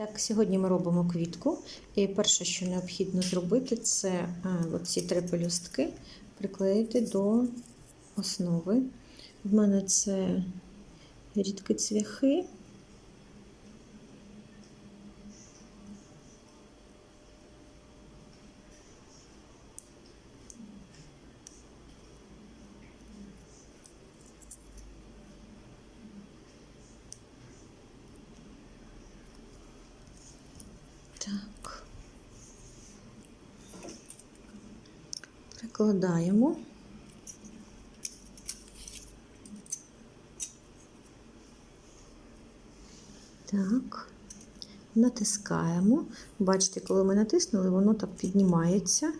Так, сьогодні ми робимо квітку. І перше, що необхідно зробити, це ці три пелюстки приклеїти до основи. В мене це рідкі цвяхи. Так. Прикладаємо. Так, натискаємо. Бачите, коли ми натиснули, воно так піднімається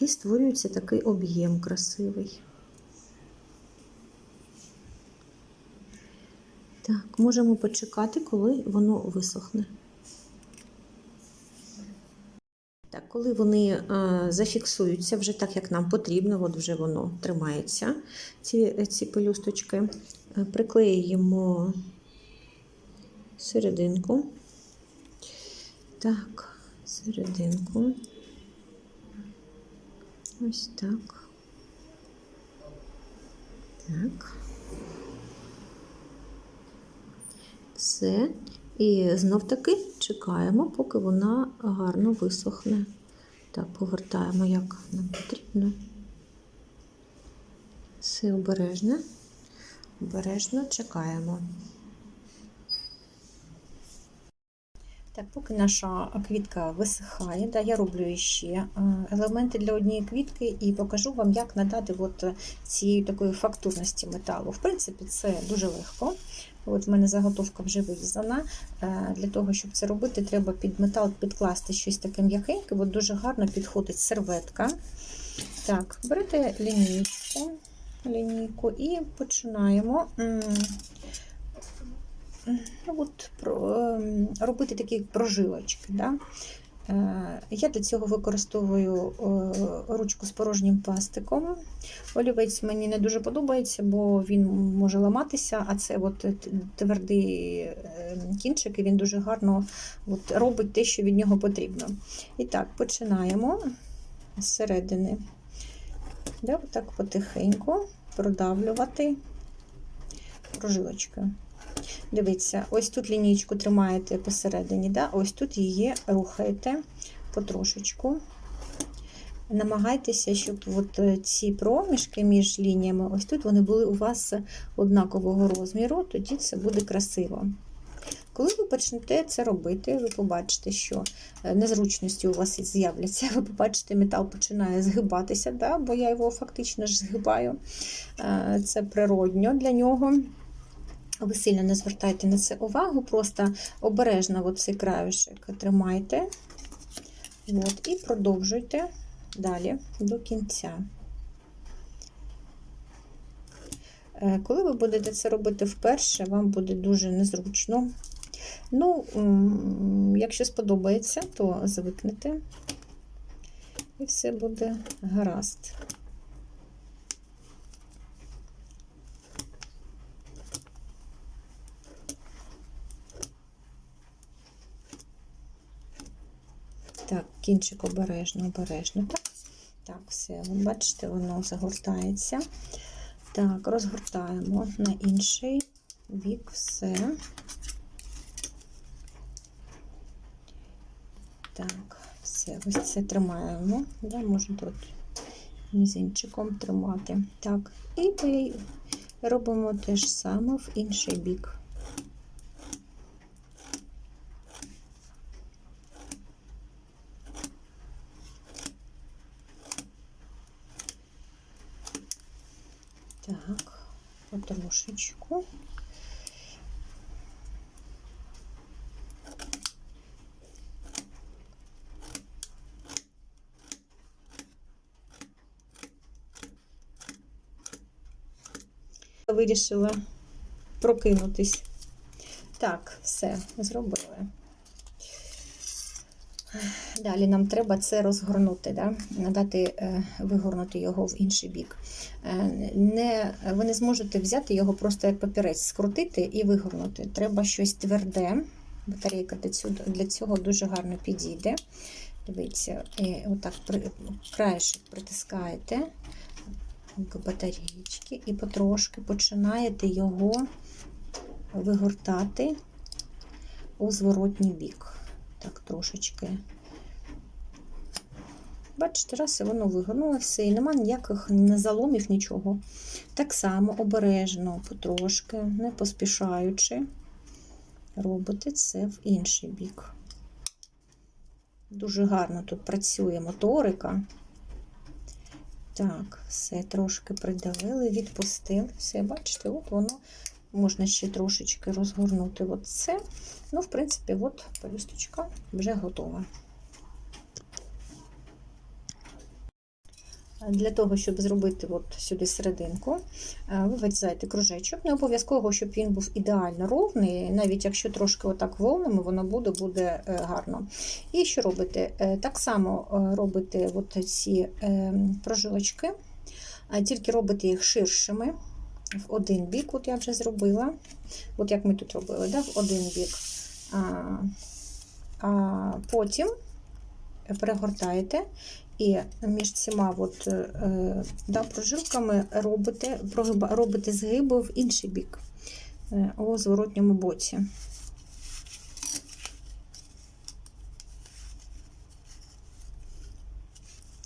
і створюється такий об'єм красивий. Так, можемо почекати, коли воно висохне. Так, коли вони е, зафіксуються вже так, як нам потрібно, от вже воно тримається, ці, ці пелюсточки, е, приклеїмо серединку. Так, серединку. Ось так. Так. Все. І знов таки чекаємо, поки вона гарно висохне. Так, повертаємо, як нам потрібно. Все обережно, обережно чекаємо. Так, поки наша квітка висихає, да, я роблю ще елементи для однієї квітки і покажу вам, як надати от цієї такої фактурності металу. В принципі, це дуже легко. От в мене заготовка вже вирізана. Для того, щоб це робити, треба під метал підкласти щось таке м'якеньке, бо дуже гарно підходить серветка. Так, берете лінійку, лінійку і починаємо от, робити такі прожилочки. Да? Я для цього використовую ручку з порожнім пластиком. Олівець мені не дуже подобається, бо він може ламатися, а це от твердий кінчик, і він дуже гарно от робить те, що від нього потрібно. І так, починаємо з середини. Так потихеньку продавлювати прожилочкою. Дивіться, ось тут лінійку тримаєте посередині, да? ось тут її рухаєте потрошечку. Намагайтеся, щоб от ці проміжки між лініями, ось тут вони були у вас однакового розміру, тоді це буде красиво. Коли ви почнете це робити, ви побачите, що незручності у вас з'являться, ви побачите, метал починає згибатися, да? бо я його фактично ж згибаю. Це природньо для нього. Ви сильно не звертайте на це увагу, просто обережно цей краюшек тримайте От, і продовжуйте далі до кінця. Е, коли ви будете це робити вперше, вам буде дуже незручно. Ну, якщо сподобається, то звикнете, і все буде гаразд. Так, кінчик обережно, обережно. Так, так, все, ви бачите, воно загортається. Так, розгортаємо на інший бік все. Так, все, ось це тримаємо. Да, Можна тут мізинчиком тримати. Так, і робимо те ж саме в інший бік. Так, потрошечку. Вирішила прокинутись. Так, все, зробили. Далі нам треба це розгорнути, да? надати, е, вигорнути його в інший бік. Е, не, Ви не зможете взяти його просто як папірець, скрутити і вигорнути. Треба щось тверде, Батарейка для цього, дуже гарно підійде. Дивіться, і отак краєшок притискаєте к батареєчки і потрошки починаєте його вигортати у зворотній бік. Так, трошечки. Бачите, раз і воно вигорнуло все, і нема ніяких не заломів, нічого. Так само обережно, потрошки, не поспішаючи, робите це в інший бік. Дуже гарно тут працює моторика. Так, все трошки придавили, відпустили. Все, бачите, от воно можна ще трошечки розгорнути. От це. Ну, в принципі, от пелюсточка вже готова. Для того, щоб зробити от сюди серединку, е, ви вирізаєте кружечок. Не обов'язково, щоб він був ідеально ровний, навіть якщо трошки отак волнами, воно буде буде е, гарно. І що робите? Е, Так само робите от ці прожилочки, тільки робите їх ширшими. В один бік, от я вже зробила, от як ми тут робили, да? в один бік. А, а Потім перегортаєте і між цими от, е, да, прожилками робите, робите згиби в інший бік е, у зворотньому боці.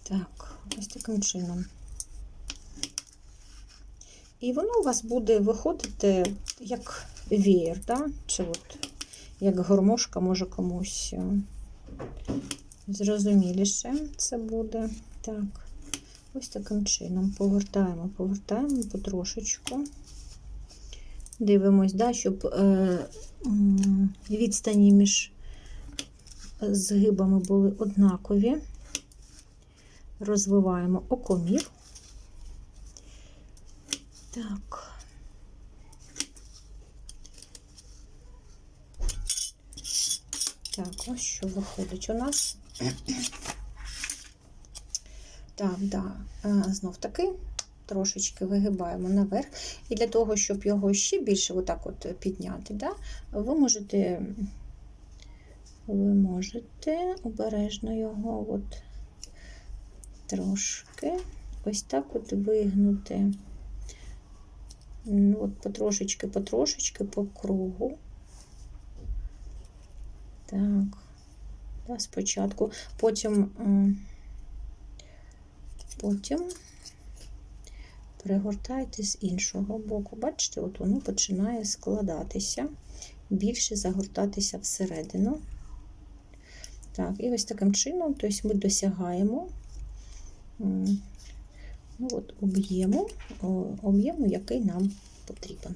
Так, ось таким чином. І воно у вас буде виходити як веєр, да? чи от як гармошка може комусь е, зрозуміліше це буде. Так, ось таким чином повертаємо, повертаємо потрошечку. Дивимось, да, щоб е, відстані між згибами були однакові. Розвиваємо окомір. Так. Так, ось що виходить у нас. Так, да, знов таки трошечки вигибаємо наверх. І для того, щоб його ще більше отак от підняти, да, ви можете ви можете обережно його от трошки ось так от вигнути. Ну, от потрошечки, потрошечки по кругу. Так, да, спочатку, потім, потім перегортайте з іншого боку. Бачите, от воно починає складатися, більше загортатися всередину. Так, і ось таким чином, тобто ми досягаємо от, об'єму, об'єму, який нам потрібен.